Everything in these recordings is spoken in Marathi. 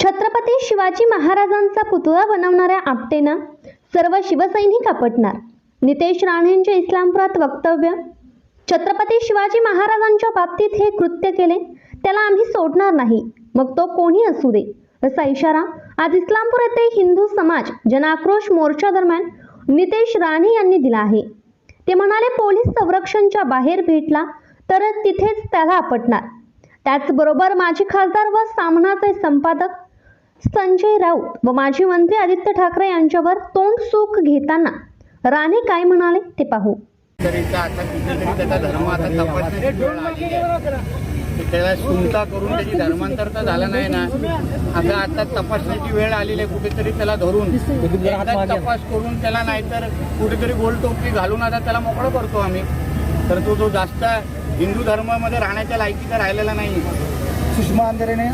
छत्रपती शिवाजी महाराजांचा पुतळा बनवणाऱ्या आपटेनं सर्व शिवसैनिक आपटणार. नितेश राणेंचे इस्लामपुरात वक्तव्य छत्रपती शिवाजी महाराजांच्या बाबतीत हे कृत्य केले त्याला आम्ही सोडणार नाही मग तो कोणी असू दे असा इशारा आज इस्लामपूर येथे हिंदू समाज जनाक्रोश मोर्चा दरम्यान नितेश राणे यांनी दिला आहे. ते म्हणाले पोलीस संरक्षणच्या बाहेर भेटला तर तिथेच त्याला आपटणार. त्याचबरोबर माजी खासदार व सामनाचे संपादक संजय राऊत व माजी मंत्री आदित्य ठाकरे यांच्यावर तोंड सुख घेताना राणे काय म्हणाले ते पाहू. त्याला सुनता करून त्याची धर्मांतर तर झालं नाही ना आता आता तपासण्याची वेळ आलेली आहे कुठेतरी त्याला धरून. एकदा तपास करून त्याला नाहीतर कुठेतरी गोल टोपी घालून आता त्याला मोकळं करतो आम्ही. तर तो जो जास्त हिंदू धर्मामध्ये राहण्याच्या लायकीचा राहिलेला नाही. सुषमा अंधारेने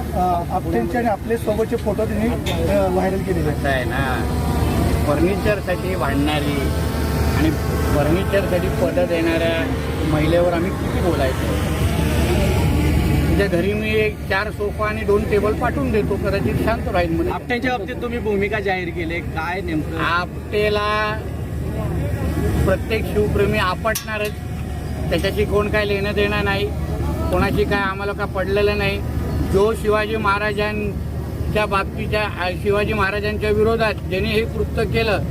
आपटेंचे आणि आपले सोबतचे फोटो त्यांनी व्हायरल केलेले आहे ना. फर्निचरसाठी भांडणारी आणि फर्निचरसाठी पदं देणाऱ्या महिलेवर आम्ही किती बोलायचं? तिच्या घरी मी एक चार सोफा आणि दोन टेबल पाठवून देतो कदाचित शांत राहील मध्ये आपट्याच्या बाबतीत तुम्ही भूमिका जाहीर केली काय नेमकं? आपटेला प्रत्येक शिवप्रेमी आपटणारच. त्याच्याशी कोण काय लेणं देणं नाही कोणाशी काय आम्हाला काय पडलेलं नाही. जो शिवाजी महाराजांच्या बाबतीच्या शिवाजी महाराजांच्या विरोधात ज्याने हे कृत्य केलं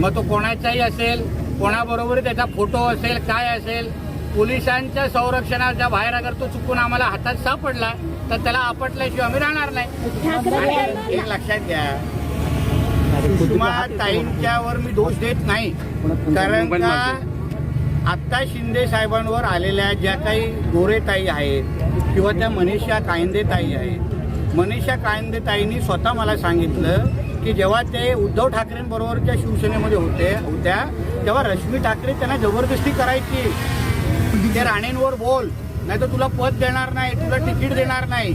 मग तो कोणाचाही असेल कोणाबरोबर त्याचा फोटो असेल काय असेल पोलिसांच्या संरक्षणाच्या बाहेर अगर तो चुकून आम्हाला हातात सापडला तर त्याला आपटल्याशिवाय आम्ही राहणार नाही. एक लक्षात घ्या. ताईंच्यावर मी दोष देत नाही. कारण का आत्ता शिंदे साहेबांवर आलेल्या ज्या काही गोरेताई आहेत किंवा त्या मनीषा कायंदे ताई आहेत मनीषा कायंदे ताईंनी स्वतः मला सांगितलं की जेव्हा ते उद्धव ठाकरेंबरोबरच्या शिवसेनेमध्ये होते होत्या तेव्हा रश्मी ठाकरे त्यांना जबरदस्ती करायची. ते राणेंवर बोल. नाही तर तुला पद देणार नाही तुला तिकीट देणार नाही.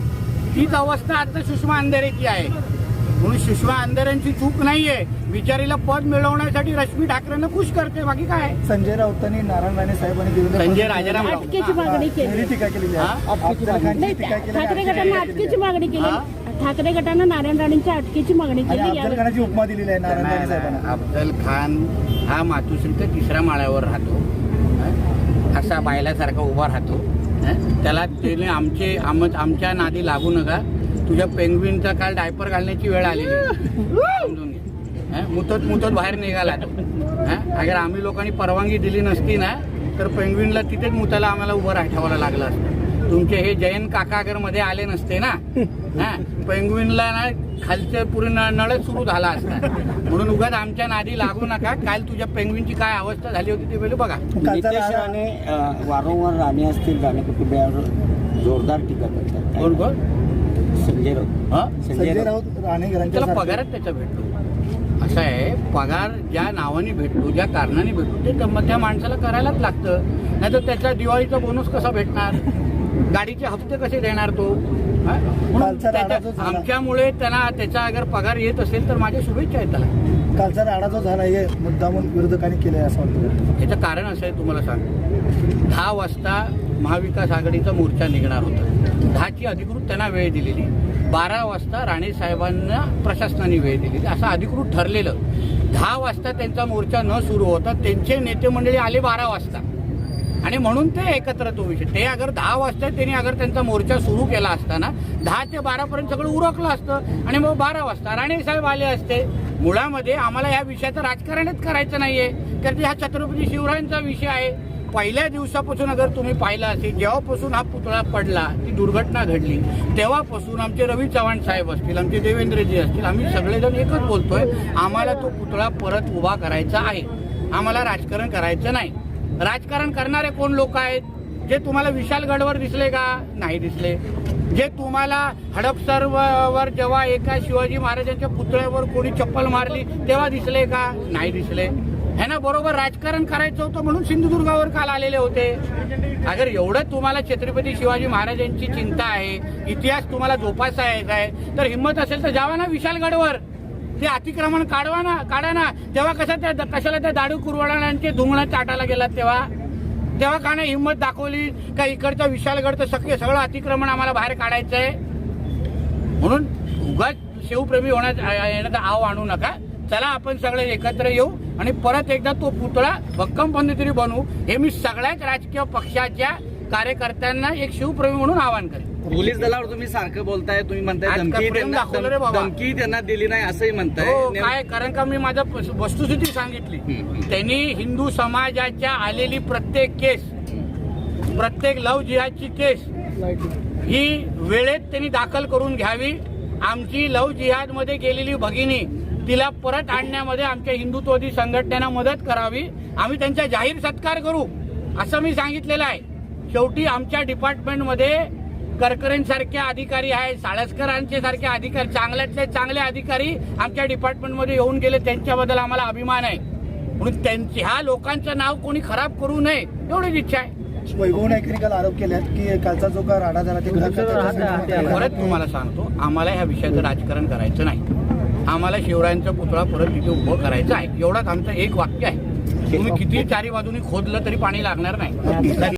तीच अवस्था आता सुषमा अंधेरेची आहे. म्हणून सुषमा अंधेऱ्यांची चूक नाहीये. बिचारीला पद मिळवण्यासाठी रश्मी ठाकरेंना खुश करते. बाकी काय? संजय राऊतांनी नारायण राणे साहेबांनी संजय राजाराम. अटकेची मागणी केली. टीका नाही केली ठाकरे गटानं अटकेची मागणी केली हा? ठाकरे गटानं नारायण राणेंच्या अटकेची मागणी केली. अफजल यावेळी खानाची उपमा दिलेली आहे नारायण राणे. साहेबांना. अफजल खान हा मातोश्रीच्या तिसऱ्या माळ्यावर राहतो? असा बायलासारखा उभा राहतो. त्याला त्याने आमचे आम आमच्या नादी लागू नका. तुझ्या पेंग्विनचा काल डायपर घालण्याची वेळ आलेली समजून मुतत मुतत बाहेर निघाला तो. अगर आम्ही लोकांनी परवानगी दिली नसती ना तर पेंग्विनला तिथेच मुताला आम्हाला उभं राहावं लागलं असतं. तुमचे हे जयंत काका अगरमध्ये आले नसते ना? हा? पेंग्विनला ना खालचे न- नळच सुरू झाला असता. म्हणून उगाच आमच्या नादी लागू नका. काल तुझ्या पेंग्विनची काय अवस्था झाली होती ते पहिले बघा. नितेश राणे अ, वारंवार राणे असतील राणे कुटुंबियावर जोरदार टीका करतात. कोण कोण? संजय राऊत. हा? संजय राऊत. त्याला घरांच्या पगारच त्याचा भेटतो. असं आहे पगार ज्या नावाने भेटतो ज्या कारणाने भेटतो ते त्या- त्या माणसाला करायलाच लागतं. नाही तर त्याचा दिवाळीचा बोनस कसा भेटणार? गाडीचे हप्ते कसे देणार तो? म्हणून आमच्यामुळे त्यांना त्याचा अगर पगार येत असेल तर माझ्या शुभेच्छा आहेत त्याला. कालचा राडा जो झाला हे मुद्दामून विरोधकांनी केलाय असं वाटतं. याचं कारण असं आहे तुम्हाला सांग. दहा वाजता महाविकास आघाडीचा मोर्चा निघणार होता. दहाची अधिकृत त्यांना वेळ दिलेली. बारा वाजता राणे साहेबांना प्रशासनाने वेळ दिलेली. असं अधिकृत ठरलेलं. दहा वाजता त्यांचा मोर्चा न सुरू होता. त्यांचे नेते मंडळी आले बारा वाजता. आणि म्हणून ते एकत्र तो विषय. ते अगर दहा वाजता त्यांनी अगर त्यांचा मोर्चा सुरू केला असताना दहा ते बारा पर्यंत सगळं उरकलं असतं आणि मग बारा वाजता राणे साहेब आले असते. मुळामध्ये आम्हाला या विषयाचं राजकारणच करायचं नाहीये कारण हा छत्रपती शिवरायांचा विषय आहे. पहिल्या दिवसापासून अगर तुम्ही पाहिलं असेल जेव्हापासून हा पुतळा पडला ती दुर्घटना घडली तेव्हापासून आमचे रवी चव्हाण साहेब असतील आमचे देवेंद्रजी असतील आम्ही सगळेजण एकच बोलतोय आम्हाला तो पुतळा परत उभा करायचा आहे. आम्हाला राजकारण करायचं नाही. राजकारण करणारे कोण लोक आहेत? जे तुम्हाला विशालगडवर दिसले का? नाही दिसले. जे तुम्हाला हडपसरवर जेव्हा एका शिवाजी महाराजांच्या पुतळ्यावर कोणी चप्पल मारली तेव्हा दिसले का? नाही दिसले. है ना? बरोबर राजकारण करायचं होतं म्हणून सिंधुदुर्गावर काल आलेले होते. अगर एवढं तुम्हाला छत्रपती शिवाजी महाराजांची चिंता आहे इतिहास तुम्हाला जोपासायचा आहे तर हिंमत असेल तर जावा ना विशालगडवर ते अतिक्रमण काढवा ना काढा ना. तेव्हा कसं त्या कशाला त्या दाडू कुरवाडांचे धुंगणं चाटायला गेलात तेव्हा? तेव्हा का नाही हिंमत दाखवली का इकडचं विशालगडचं सगळे सगळं अतिक्रमण आम्हाला बाहेर काढायचं आहे म्हणून उगाच शिवप्रेमी होण्यात येण्याचा आव आणू नका. चला आपण सगळे एकत्र येऊ आणि परत एकदा तो पुतळा भक्कम तरी बनवू हे मी सगळ्याच राजकीय पक्षाच्या कार्यकर्त्यांना एक शिवप्रेमी म्हणून आवाहन करेन. पोलीस दलावर तुम्ही सारखं बोलताय तुम्ही म्हणताय आज धमकी का प्रेम त्यांना दाखवलं रे बाबा? धमकी त्यांना दिली नाही असंही म्हणताय. हो नेम- काय? कारण का मी माझं प- वस्तुस्थिती सांगितली. हम्म. त्यांनी हिंदू समाजाच्या आलेली प्रत्येक केस प्रत्येक लव जिहादची केस ही वेळेत त्यांनी दाखल करून घ्यावी. आमची लव जिहादमध्ये गेलेली भगिनी तिला परत आणण्यामध्ये आमच्या हिंदुत्ववादी संघटनेनं मदत करावी. आम्ही त्यांचा जाहीर सत्कार करू असं मी सांगितलेलं आहे. शेवटी आमच्या डिपार्टमेंटमध्ये करकरेंसारखे अधिकारी आहे साळसकरांचे सारखे अधिकारी चांगल्यातले चांगले अधिकारी आमच्या डिपार्टमेंटमध्ये येऊन गेले. त्यांच्याबद्दल आम्हाला अभिमान आहे. म्हणून त्यांची ह्या लोकांचं नाव कोणी खराब करू नये एवढीच इच्छा आहे. वैभव नाईकने काल आरोप केले की कालचा जो का राडा झाला ते परत तुम्हाला सांगतो आम्हाला ह्या विषयाचं राजकारण करायचं नाही. आम्हाला शिवरायांचा पुतळा परत तिथे उभं करायचा आहे. एवढाच आमचं एक वाक्य आहे. तुम्ही किती चारी बाजूनी खोदलं तरी पाणी लागणार नाही.